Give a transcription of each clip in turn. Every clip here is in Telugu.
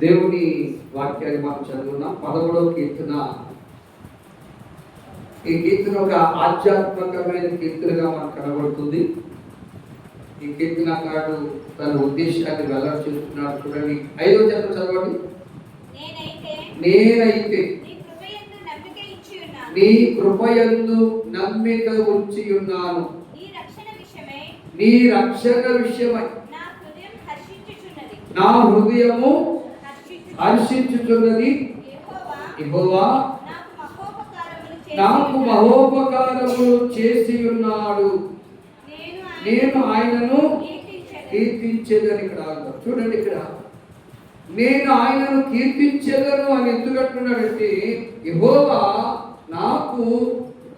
దేవుని వాక్యాన్ని మనం చదువున్నాం పదమూడవ కీర్తన. ఈ కీర్తన ఒక ఆధ్యాత్మికమైన కీర్తనగా మనకు కనబడుతుంది. ఈ కీర్తనకారుడు తన ఉద్దేశాన్ని వెల్లడి చేస్తున్నాడు. చూడండి. ఐదో చదువు చదవండి. నేనైతే. నీ కృపయందు నమ్మిక ఉంచి ఉన్నాను. నీ రక్షణ విషయమై నీ హృదయము హర్షించుచున్నది. యెహోవా నాకు మహోపకారములు చేసి ఉన్నాడు. నేను నేను ఆయనను కీర్తించెదను. ఇక్కడ. చూడండి ఇక్కడ నేను ఆయనను కీర్తించేదను అని ఎందుకంటున్నాడంటే యెహోవా నాకు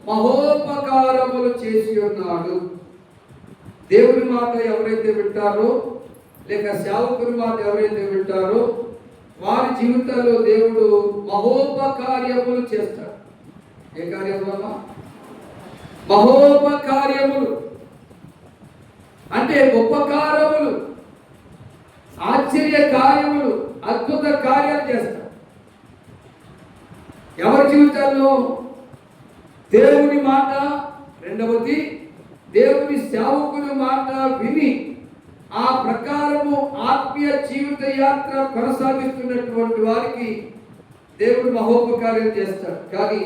మహోపకారములు చేసి ఉన్నాడు దేవుని మాట ఎవరైతే వింటారో లేక సేవకుని మాట ఎవరైతే వింటారో వారి జీవితాల్లో దేవుడు మహోపకార్యములు చేస్తాడు. ఏ కార్యములమ్మా? మహోపకార్యములు. అంటే ఉపకారములు ఆశ్చర్య కార్యములు అద్భుత కార్యాలు చేస్తారు ఎవరి జీవితాల్లో? దేవుని మాట రెండవది దేవుని సేవకుని మాట విని ఆ ప్రకారము ఆత్మీయ జీవిత యాత్ర కొనసాగిస్తున్నటువంటి వారికి దేవుడు మహోపకార్యం చేస్తాడు. కానీ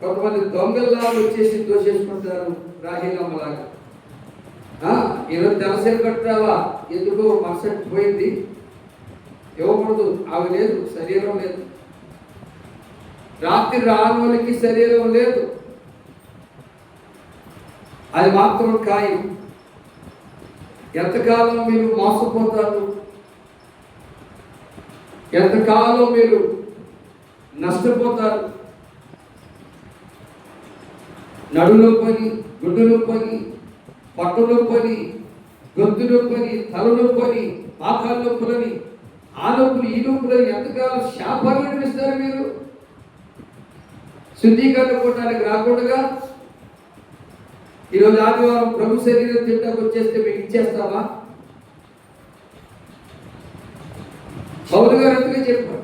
కొంతమంది దొంగల్లా వచ్చేసి దోషేసుకుంటారు రాహీలమ్మలాగా ఆ, ఈరోజు తెలసేపు కట్టావా? ఎందుకో మరుసటి పోయింది. ఇవ్వకూడదు. అవి లేదు శరీరం లేదు. రాత్రి రాని వాళ్ళకి శరీరం లేదు. అది మాత్రం ఖాయం. ఎంతకాలం మీరు మోసపోతారు? ఎంతకాలం మీరు నష్టపోతారు? నడులో పని గుడ్డులో పని పట్టులో పని గొంతులో పని తల నొప్పని పాకాల నొప్పులని ఆ నొప్పులు ఈ నొప్పులని ఎంతకాలం శాపాలు అనిపిస్తారు మీరు? శుద్ధీకరణ కూటానికి రాకుండా ఈరోజు ఆదివారం ప్రభు శరీరం తింటాకు వచ్చేస్తే మీకు ఇచ్చేస్తావా? పౌరు గారు అందుకే చెప్పారు.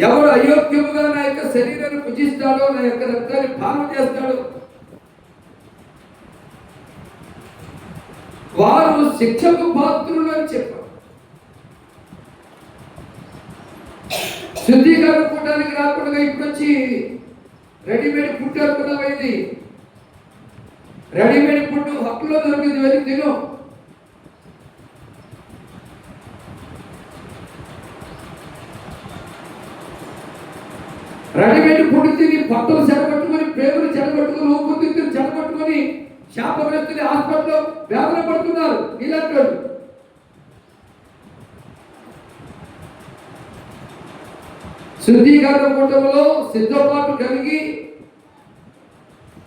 ఎవరు అయోగ్యముగా నా యొక్క శరీరాన్ని పూజిస్తాడో నా యొక్క రక్తాన్ని పాలన చేస్తాడో వారు శిక్షకు పాత్రులు అని చెప్పారు. శుద్ధీకరణ కూటానికి రాకుండా ఇప్పుడు వచ్చి రెడీమేడ్ ఫుడ్ అనుకున్నామైంది రెడీమేడ్ ఫుడ్ హక్కులో దొరికింది వెళ్ళి తిను. రెడీమేడ్ ఫుడ్ తిని భక్తులు చెడగొట్టుకొని పేదలు చెడగొట్టుకొని ఊపిరితిత్తులు చెడగొట్టుకొని శాపగ్రస్తుని హాస్పిటల్లో వేదన పడుతున్నారు. ఇలాంటి వాళ్ళు. శుద్ధీకరణ కూటమిలో సిద్ధపాటు కలిగి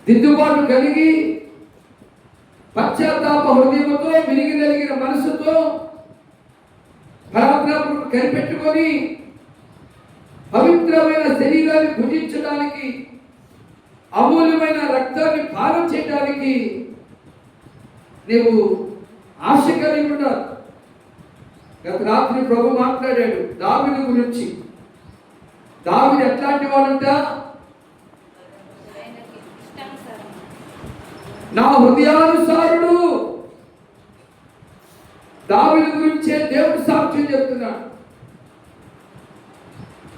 దిద్దుబాటు కలిగి పశ్చాత్తాప హృదయంతో విరిగి నలిగిన మనసుతో ప్రార్థనకు కనిపెట్టుకొని పవిత్రమైన శరీరాన్ని భుజించడానికి అమూల్యమైన రక్తాన్ని పానం చేయడానికి నీవు ఆశ కలిగి ఉండాలి. గత రాత్రి ప్రభు మాట్లాడాడు దావిని గురించి. దావిని ఎట్లాంటి వాడంట? నా హృదయానుసారుడు. దావిని గురించే దేవుడు సాక్ష్యం చెప్తున్నాడు.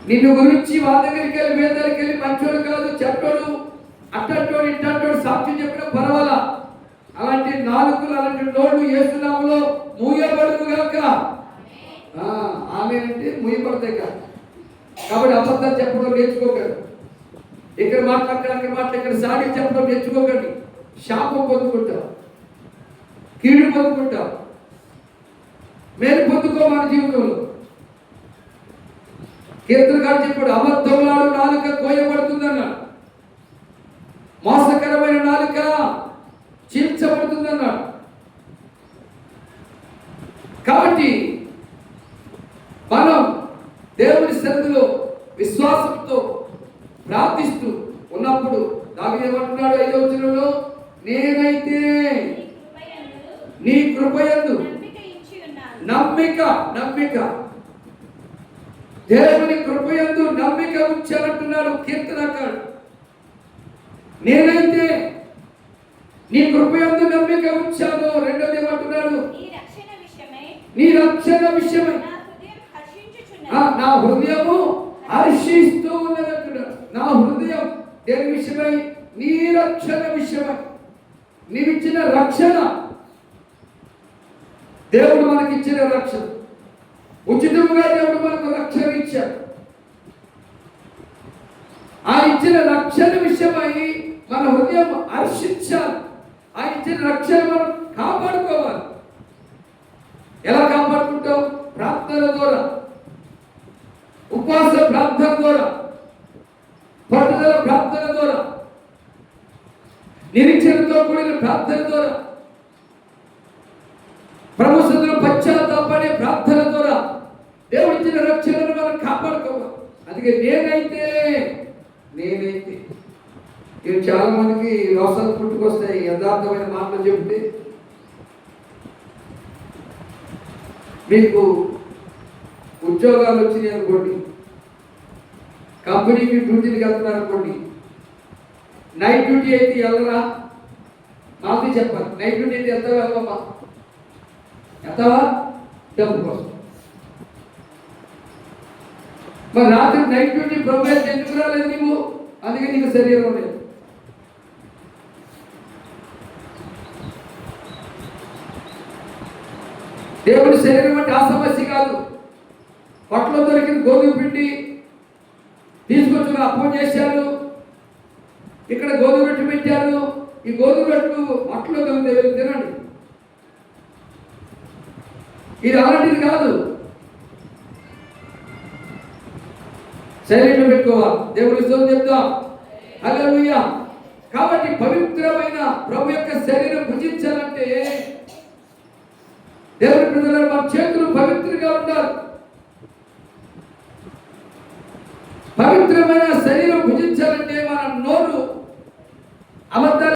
నిన్ను గురించి వాళ్ళ దగ్గరికి వెళ్ళి మీ దగ్గరికి వెళ్ళి మంచోడు కాదు చెప్పాడు అట్టంటోడు ఇట్టంటోడు సాక్ష్యం చెప్పడం పర్వాలా? అలాంటి నాలుగులు అలాంటి నోళ్ళు ఏసునామలో మూయబడును గాక. ఆ, ఆమె అంటే మూయబడతాయి కాదు. కాబట్టి అబద్ధం చెప్పడం నేర్చుకోకండి. ఇక్కడ మాట్లాడకండి అక్కడ అక్కడ ఇక్కడ సాగి చెప్పడం నేర్చుకోకండి. శాపం పొందుకుంటాం. కీడు పొందుకుంటాం. మేలు పొందుకో మన జీవితంలో. కీర్తన గారు చెప్పాడు అబద్ధములాడు నాలుక కోయబడుతుందన్నాడు. మోసకరమైన నాలుక చీల్చబడుతుందన్నాడు కాబట్టి మనం దేవుని సన్నిధిలో విశ్వాసంతో ప్రార్థిస్తూ ఉన్నప్పుడు దావి ఏమంటున్నాడు ఐదో వచనంలో? నేనే నేనైతే నీ కృపయందు నమ్మిక నమ్మిక. దేవుని కృపయందు నమ్మిక ఉంచాలంటున్నాడు కీర్తనకాడు నేనైతే నీ కృపయందు నమ్మిక ఉంచాను. రెండోది ఏమంటున్నాడు? నీ రక్షణ విషయమై నా హృదయము హర్షిస్తూ ఉన్నదంటున్నాడు నా హృదయం దేని విషయమై నీ రక్షణ విషయమై నీవిచ్చిన రక్షణ. దేవుడు మనకిచ్చిన రక్షణ. ఉచితంగా దేవుడు మనకు రక్షణ ఇచ్చాడు. ఆ ఇచ్చిన రక్షణ విషయమై మన హృదయం హర్షించాలి. ఆ ఇచ్చిన రక్షణ మనం కాపాడుకోవాలి. ఎలా కాపాడుకుంటాం? ప్రార్థన ద్వారా. ఉపవాస ప్రార్థన ద్వారా పట్టుదల ప్రార్థన ద్వారా నిరీక్షణతో కూడిన ప్రార్థన ద్వారా ప్రభుత్వంలో పశ్చాత్తాపడే ప్రార్థన ద్వారా దేవుడిచ్చిన రక్షణను మనం కాపాడుకోవాలి అందుకే నేనైతే నేనైతే. ఇవి చాలా మందికి రోసాలు పుట్టుకొస్తాయి యథార్థమైన మాటలు చెబితే. మీకు ఉద్యోగాలు వచ్చినాయి అనుకోండి. కంపెనీకి డ్యూటీలకు వెళ్తున్నారు అనుకోండి. నైట్ డ్యూటీ అయితే వెళ్ళరా? మాకు చెప్పాలి. నైట్ డ్యూటీ అయితే ఎంత వెళ్ళమ్మా ఎంతవా? డబ్బు కోసం. మరి రాత్రి నైట్ డ్యూటీ ప్రోగ్రెస్ ఎందుకు రాలేదు నీవు అందుకే నీకు శరీరం లేదు. దేవుడి శరీరం అంటే ఆశ దొరికింది దొరికిన గోధుమ పిండి తీసుకొచ్చి అప్పం చేశారు. ఇక్కడ గోధుమ రొట్టె పెట్టారు. ఈ గోధుమ రొట్టెలు మట్లో దొరికితే వెళ్ళి తినండి. ఇది అలాంటిది కాదు. శరీరం పెట్టుకోవాలి. దేవుడి స్తోత్రం చెప్తాం. హల్లెలూయా. కాబట్టి పవిత్రమైన ప్రభు యొక్క శరీరం భుజించాలంటే దేవుడి ప్రజలు మా చేతులు పవిత్రంగా ఉండాలి. పవిత్రమైన శరీరం భుజించాలంటే మన నోరు అబద్ధాలు